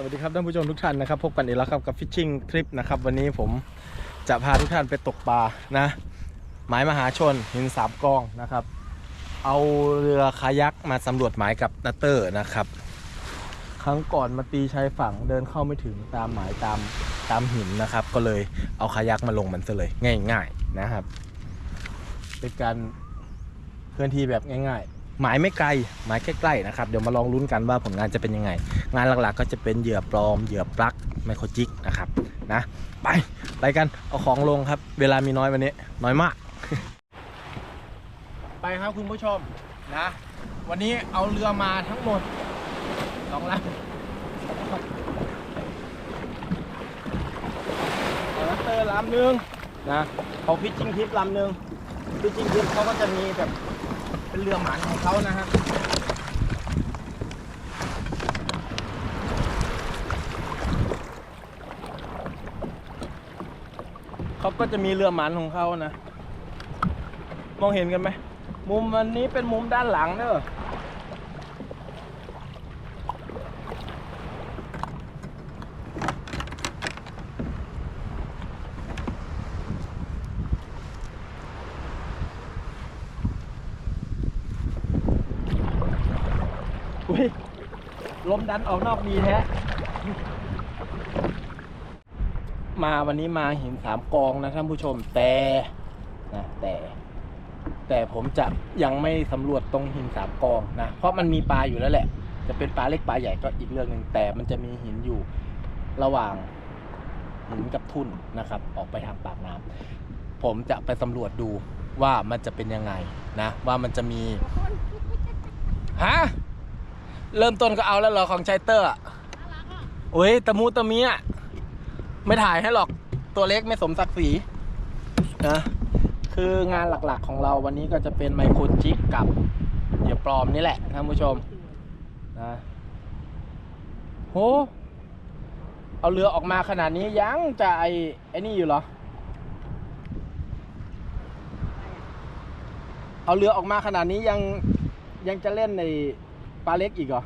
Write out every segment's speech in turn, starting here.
สวัสดีครับท่านผู้ชมทุกท่านนะครับพบกันอีกแล้วครับกับฟิชชิ่งทริปนะครับวันนี้ผมจะพาทุกท่านไปตกปลานะ หมายมหาชนหินสามกองนะครับ เอาเรือคายักมาสำรวจหมายกับนาเตอร์นะครับ ครั้งก่อนมาตีชายฝั่งเดินเข้าไม่ถึงตามหมายตามตามหินนะครับ ก็เลยเอาคายักมาลงมันซะเลยง่าย ๆนะครับ เป็นการเคลื่อนที่แบบง่าย ๆ หมายไม่ไกลหมายใกล้ๆนะครับเดี๋ยวมาลองลุ้นกันว่าผลงานจะเป็นยังไง งานหลักๆ ก็จะเป็นเหยื่อปลอมเหยื่อปลั๊กไมโครจิกนะครับนะไปไปกันเอาของลงครับ เวลามีน้อยวันนี้น้อยมาก ไปครับคุณผู้ชมนะ วันนี้เอาเรือมาทั้งหมดสองลำเอาลัสเตอร์ลำหนึ่งนะของพิชชิงทิปลำหนึ่งพิชชิงทิปเขาก็จะมีแบบ เป็นเรือหมันของเขานะฮะเขาก็จะมีเรือหมันของเขานะ มองเห็นกันไหม มุมวันนี้เป็นมุมด้านหลังเนอะ ลมดันออกนอกดีแท้ มาวันนี้มาหินสามกองนะท่านผู้ชมแต่นะแต่ แต่ผมจะยังไม่สำรวจตรงหินสามกองนะ เพราะมันมีปลาอยู่แล้วแหละ จะเป็นปลาเล็กปลาใหญ่ก็อีกเรื่องหนึ่งแต่มันจะมีหินอยู่ระหว่างหินกับทุ่นนะครับ ออกไปทางปากน้ำผมจะไปสำรวจดูว่ามันจะเป็นยังไงนะ ว่ามันจะมีฮะ เริ่มต้นก็เอาแล้วเหรอของชายเตอร์อะโอ้ยตะมูตะมีอะไม่ถ่ายให้หรอกตัวเล็กไม่สมศักดิ์ศรีนะคืองานหลักๆของเราวันนี้ก็จะเป็นไมโครจิกกับเหยื่อปลอมนี่แหละท่านผู้ชมนะโหเอาเรือออกมาขนาดนี้ยังจะไอไอ้นี่อยู่เหรอ เอาเรือออกมาขนาดนี้ยังยังจะเล่นใน ปลาเล็กอีกเหรอ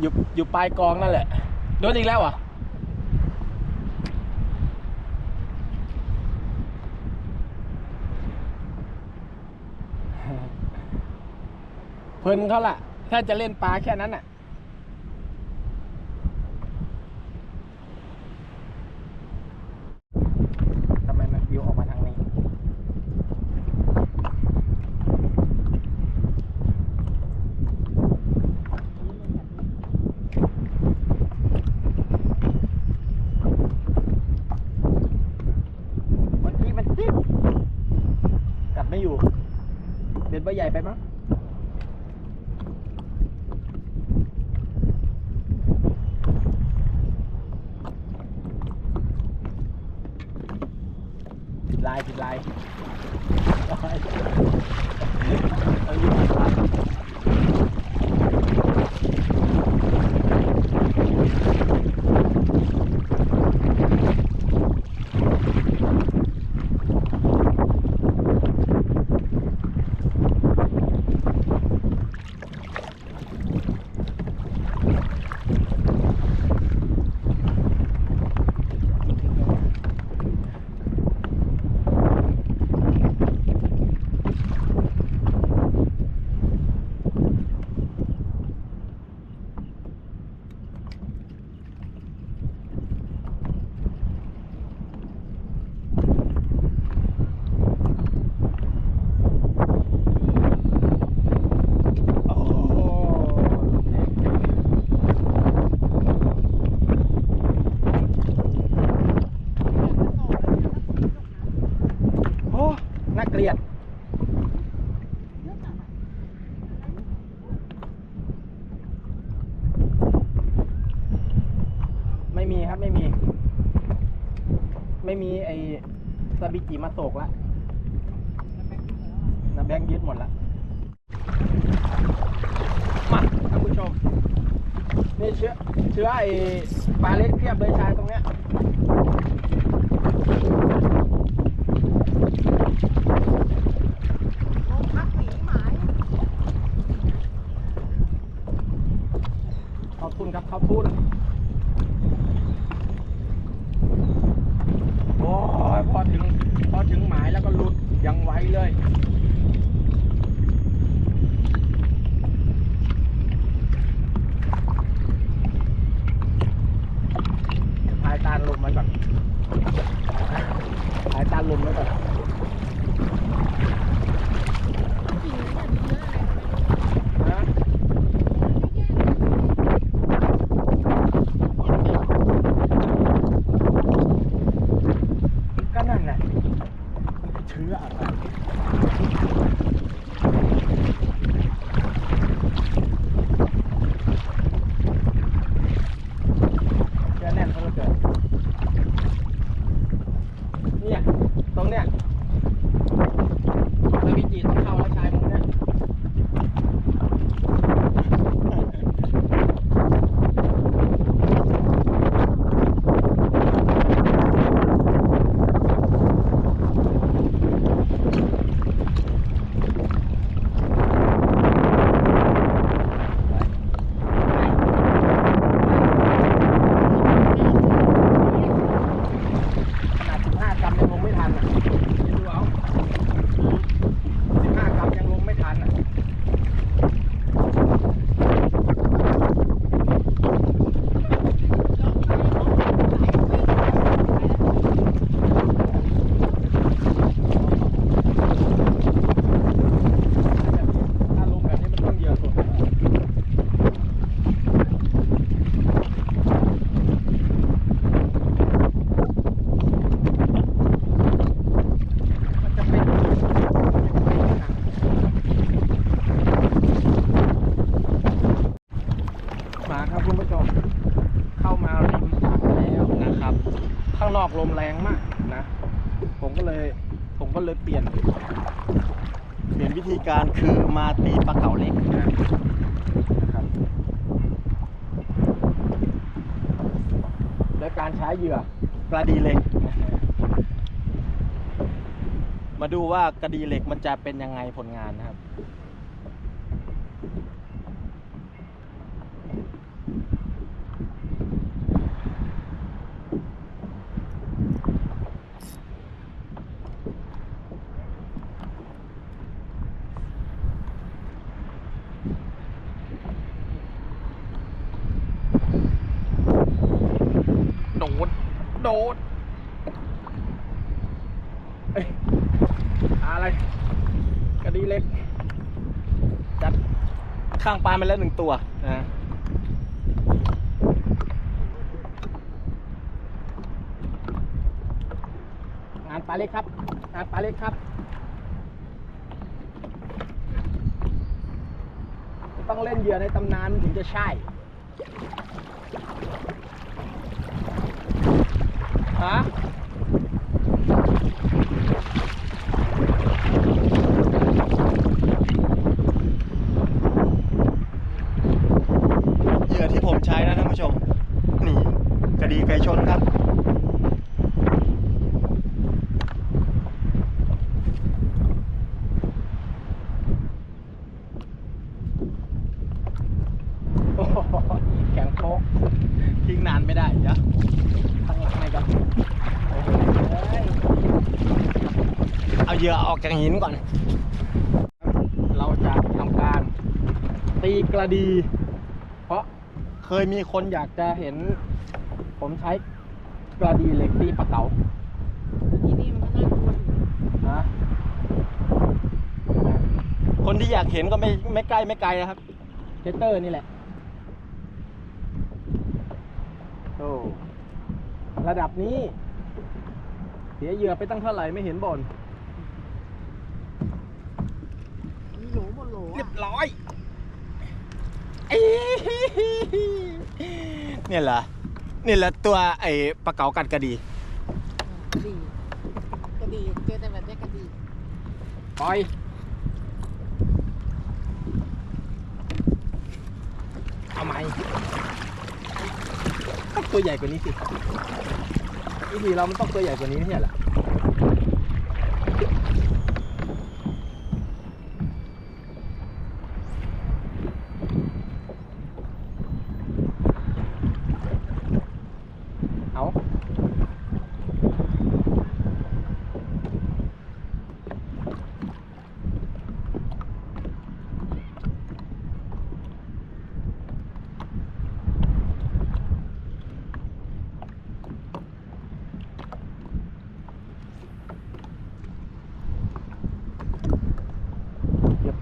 อยู่อยู่ปลายกองนั่นแหละ โดนอีกแล้วเหรอะเพิ่นเขาล่ะ ถ้าจะเล่นปลาแค่นั้นน่ะ ทำไมมันวิวออกมาทางนี้ เมื่อกี้มันจิ๊บกัดไม่อยู่ เด็ดใบใหญ่ไปมั้งผิด ลายผิดลายเอาอยู่ผิดลายโอ้โหน่าเกลียด ไม่มีครับไม่มี ไม่มีไอ้ซาบิจิมาโศกละน้ำแบงค์ยึดหมดละมาท่านผู้ชม นี่เชื้อเชื้อไอ้ปลาเล็กเพียบเลยชายตรงเนี้ย วิธีการคือมาตีปลาเก๋าเล็กนะครับ และการใช้เหยื่อกระดีเหล็ก มาดูว่ากระดีเหล็กมันจะเป็นยังไงผลงานนะครับ โดด โดดอะไรกระดีเล็ก จัดข้างปลาไปแล้วหนึ่งตัวนะงานปลาเล็กครับงานปลาเล็กครับ ต้องเล่นเหยื่อในตำนานถึงจะใช่ ฮะเหยื่อที่ผมใช้นะท่านผู้ชม นี่กระดีไก่ชนครับ โอ้โหแข็งโป๊กทิ้งนานไม่ได้เดี๋ยวข้างหลังไหนกันโอ้โหเอาเหยื่อออกจากหินก่อน เราจะทำการตีกระดี เพราะเคยมีคนอยากจะเห็น ผมใช้กระดีเหล็กตีปลาเก๋าทีนี้มันก็น่ากลัวอยู่ฮะคนที่อยากเห็นก็ไม่ไม่ใกล้ไม่ไกลนะครับเทสเตอร์นี่แหละโอ้ระดับนี้ เสียเหยื่อไปตั้งเท่าไหร่ไม่เห็นบ่น มีโหลหมดโหล เรียอะบร้อยเอ้เนี่ยเหรอนี่แหละตัวไอ้ปลาเก๋ากัดกระดีกระดีกระดีเจอแต่แบบเนี้ยกระดีปล่อยเอาไหมต้องตัวใหญ่กว่านี้สิวิธีเรามันต้องตัวใหญ่กว่านี้ไม่ใช่เหรอ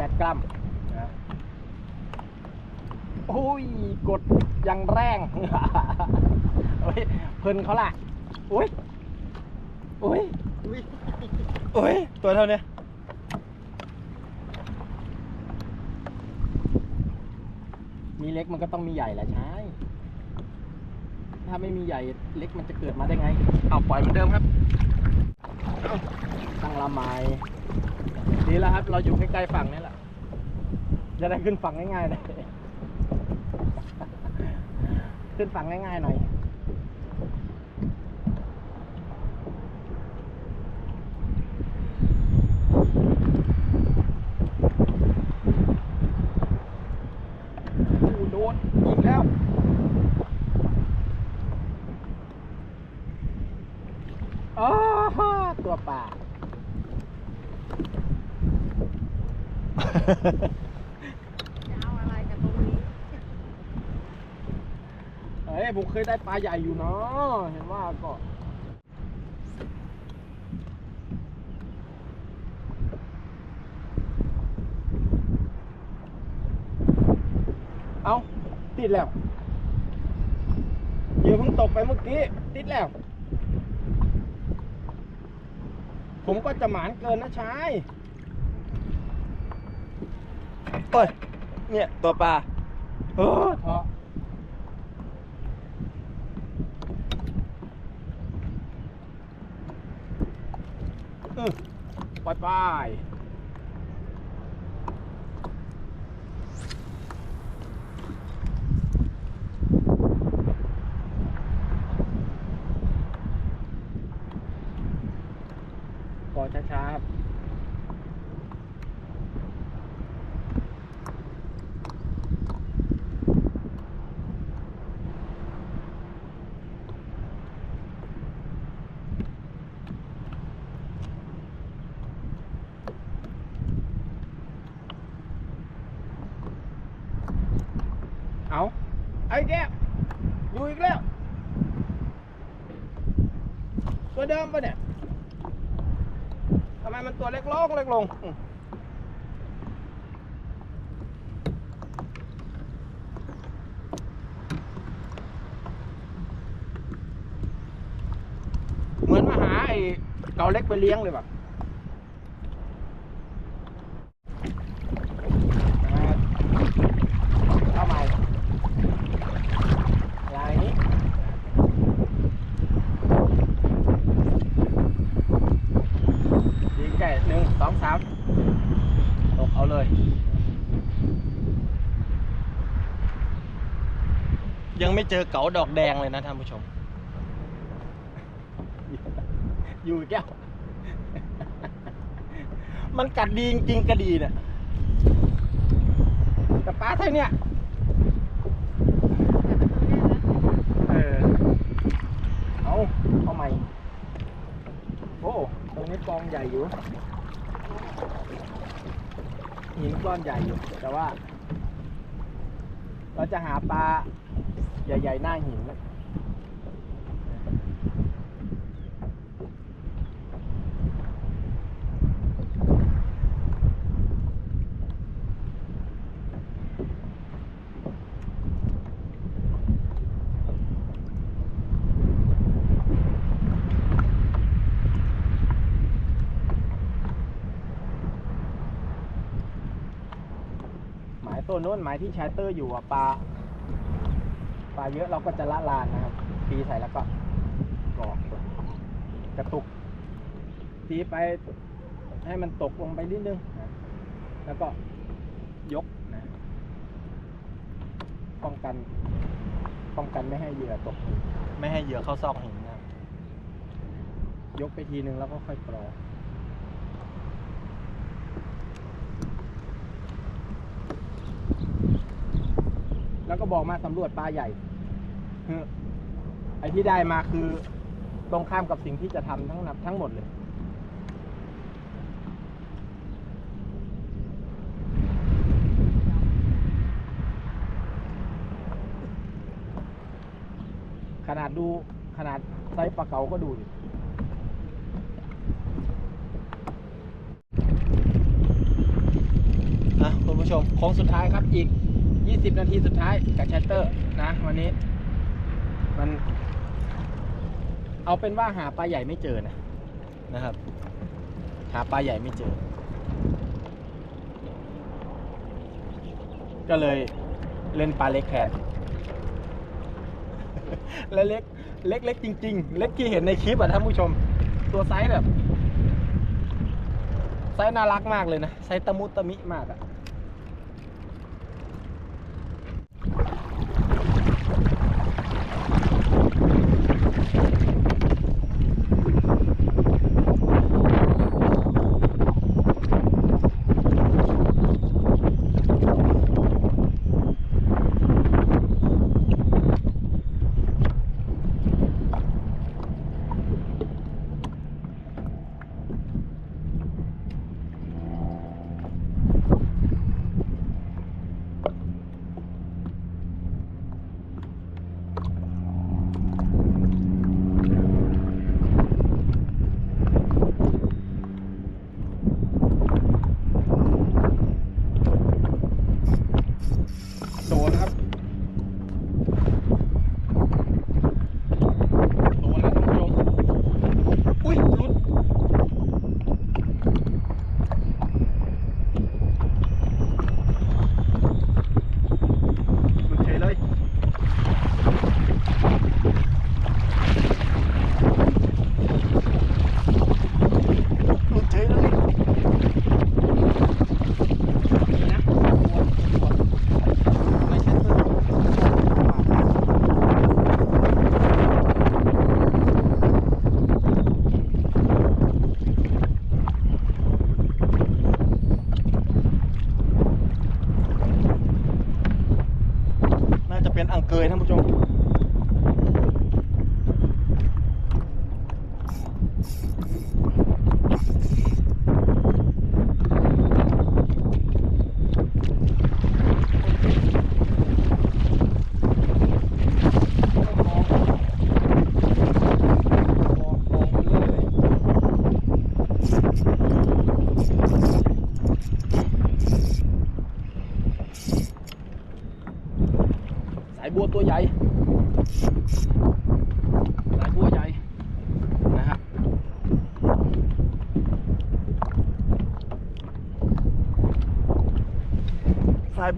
ดกรัม นะโอ้ย กดยังแรงเฮ้ยเพิ่นเขาล่ะโอ้ยโอ้ยอุ๊ยโอ้ยตัวเท่าเนี้ยมีเล็กมันก็ต้องมีใหญ่แหละใช่ถ้าไม่มีใหญ่เล็กมันจะเกิดมาได้ไง เอาปล่อยเหมือนเดิมครับตั้งละไม้ดีแล้วครับ เราอยู่ใกล้ๆฝั่งนี่แหละ จะได้ขึ้นฝั่งง่ายๆเลยขึ้นฝั่งง่ายๆหน่อยโอ้โดนอีกแล้วอ๋อตัวป่า จะเอาอะไรกับตรงนี้ เคยได้ปลาใหญ่อยู่เนาะเห็นว่าก็เอาติดแล้วเหยื่อเพิ่งตกไปเมื่อกี้ ติดแล้ว ผมก็จะหมานเกินนะชายเฮ้ยเนี่ยตัวปลาเออ เถอะเออไปไปกอช้าๆครับเอาไอ้แก้วอยู่อีกแล้ว ตัวเดิมปะเนี่ยทำไมมันตัวเล็ กลงเล็กลง เหมือนมาหาไอ้เกาเล็กไปเลี้ยงเลยแบบเข้าใหม่ลายนี้ ยิงไก่หนึ่งสองสามตกเอาเลย ยังไม่ เจอเก๋าดอกแดงเลยนะท่านผู้ชม อยู่แก้ว มันกัดดีจริงกระดีเนี่ยแต่ปลาไทยเนี่ยเออ เอาเอาใหม่ โอ้ ตรงนี้กองใหญ่อยู่หินก้อนใหญ่อยู่ แต่ว่า เราจะหาปลา ใหญ่ ๆ หน้าหินนะหมายตัวโน้นหมายที่ชาเตอร์อยู่อะปลา ปลาเยอะเราก็จะละลานนะครับตีใส่แล้วก็กรอกกระตุกตีไปให้มันตกลงไปนิดนึงนะแล้วก็ยกนะป้องกันป้องกันไม่ให้เหยื่อตกหินไม่ให้เหยื่อเข้าซอกหินนะครับยกไปทีนึงแล้วก็ค่อยปลอก แล้วก็บอกมาสำรวจปลาใหญ่คือไอ้ที่ได้มาคือตรงข้ามกับสิ่งที่จะทำทั้งนับทั้งหมดเลย ขนาดดูขนาดไซส์ปลาเก๋าก็ดูดิผู้ชมโค้งสุดท้ายครับอีก 20 นาทีสุดท้ายกับชัตเตอร์นะวันนี้ มัน เอาเป็นว่าหาปลาใหญ่ไม่เจอนะนะครับ หาปลาใหญ่ไม่เจอ ก็เลยเล่นปลาเล็กแทนและเล็กเล็กเล็กจริง ๆ เล็กที่เห็นในคลิปอะท่านผู้ชม ตัวไซส์แบบไซส์น่ารักมากเลยนะไซส์ตะมุตะมิมากอะ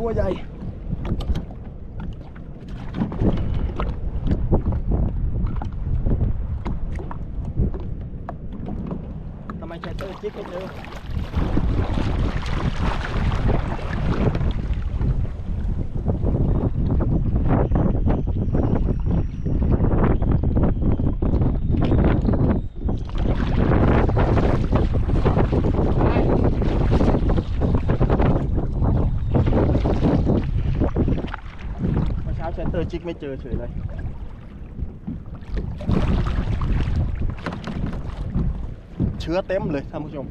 สายบัวใหญ่ทำไมแชตเตอร์จิ๊กไม่เจอ เมื่อเช้าเชิกไม่เจอเฉยเลยเชื้อเต็มเลยท่านผู้ชม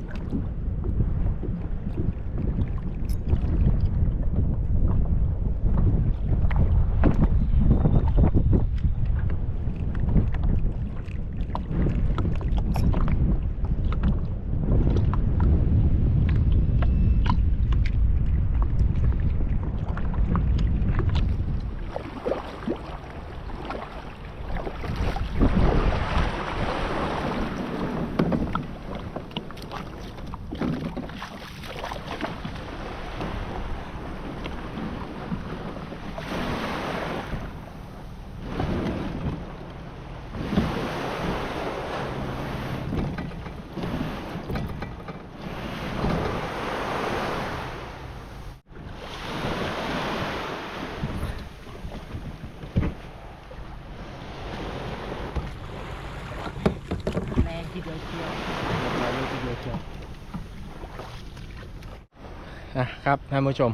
นะครับท่านผู้ชม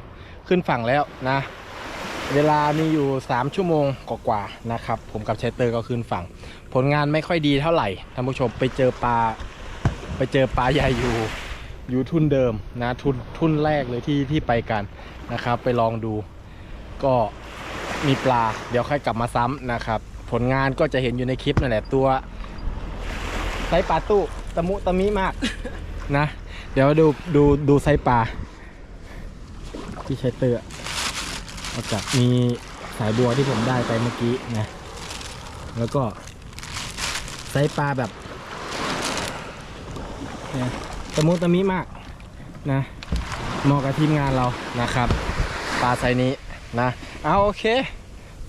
ขึ้นฝั่งแล้วนะ เวลามีอยู่ 3 ชั่วโมงกว่าๆนะครับ ผมกับเชสเตอร์ก็ขึ้นฝั่ง ผลงานไม่ค่อยดีเท่าไหร่ท่านผู้ชมไปเจอปลาไปเจอปลาใหญ่อยู่อยู่ทุนเดิมนะทุนทุนแรกเลยที่ที่ไปกันนะครับ ไปลองดู ก็มีปลา เดี๋ยวค่อยกลับมาซ้ำนะครับ ผลงานก็จะเห็นอยู่ในคลิปนั่นแหละตัวไซปลาตู้ตะมุตะมิมากนะ เดี๋ยวดูดูดูไซปลา ที่ใช้เตอร์เอากมีสายบัวที่ผมได้ไปเมื่อกี้นะแล้วก็ไซปลาแบบนะตะมุตะมิมากนะเหมาะกับทีมงานเรานะครับ ปลาไซนี้นะเอาโอเค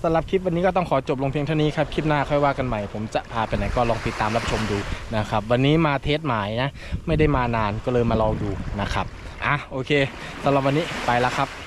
สำหรับคลิปวันนี้ก็ต้องขอจบลงเพียงเท่านี้ครับ คลิปหน้าค่อยว่ากันใหม่ ผมจะพาไปไหนก็ลองติดตามรับชมดูนะครับ วันนี้มาเทสหมายนะ ไม่ได้มานานก็เลยมาลองดูนะครับ อะโอเคสำหรับวันนี้ไปแล้วครับ